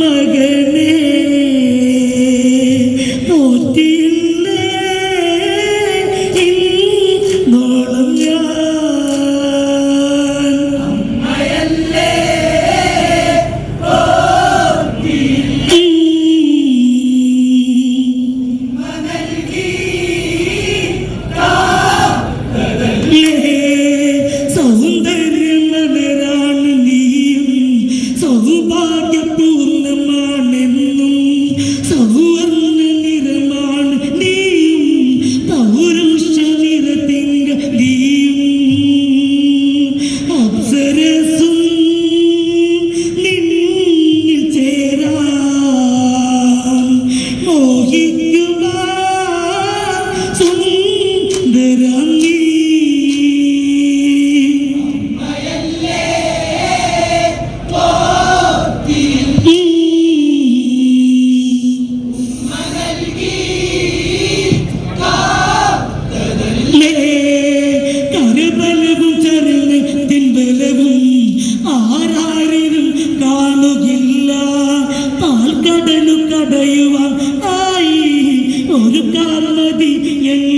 மகே കടയുവാൻ ആയി. ഒരു കാർമതി മതി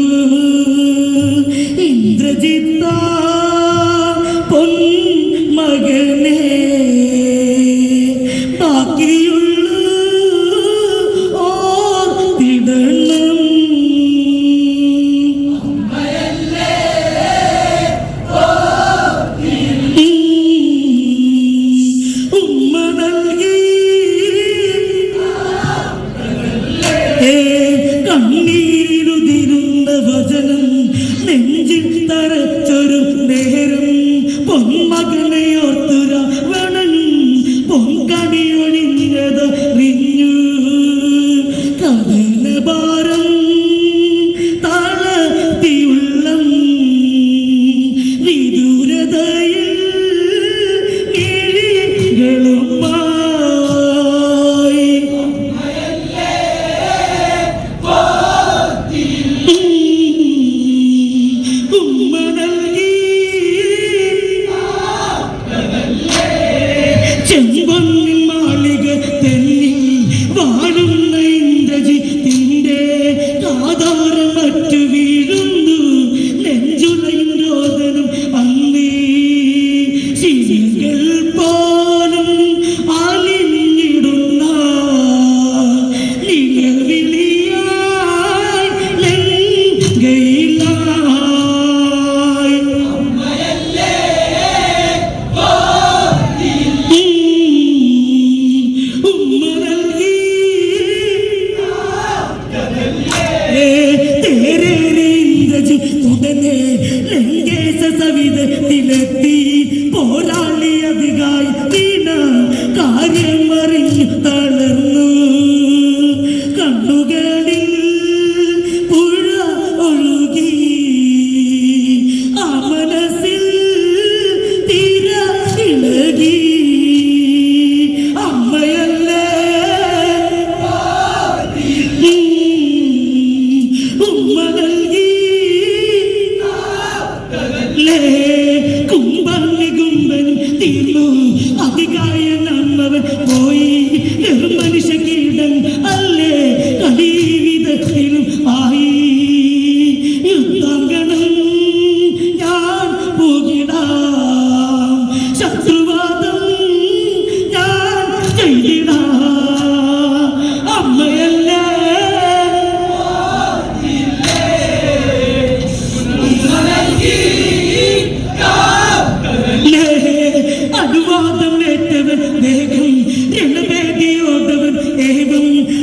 নীলি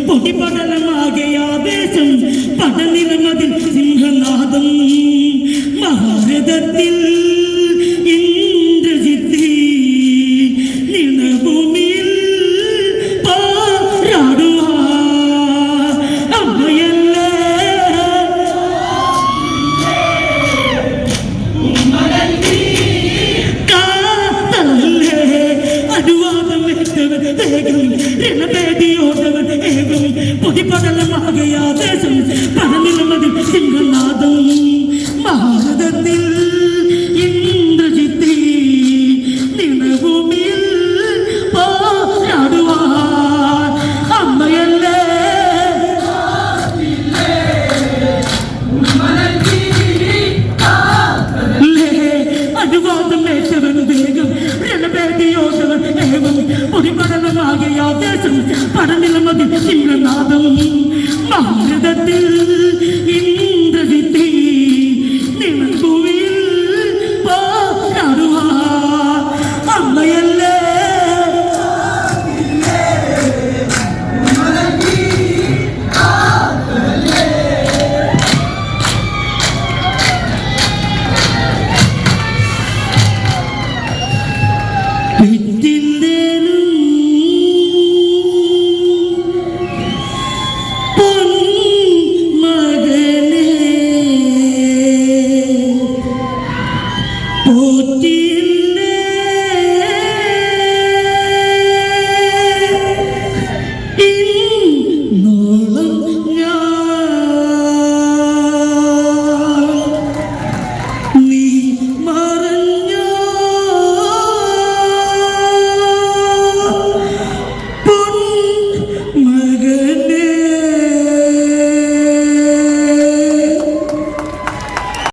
ഏവം പൊടിപടലമാകെ ആവേശം പടനിലമതിൽ സിംഹനാദം. മഹാരഥത്തിൽ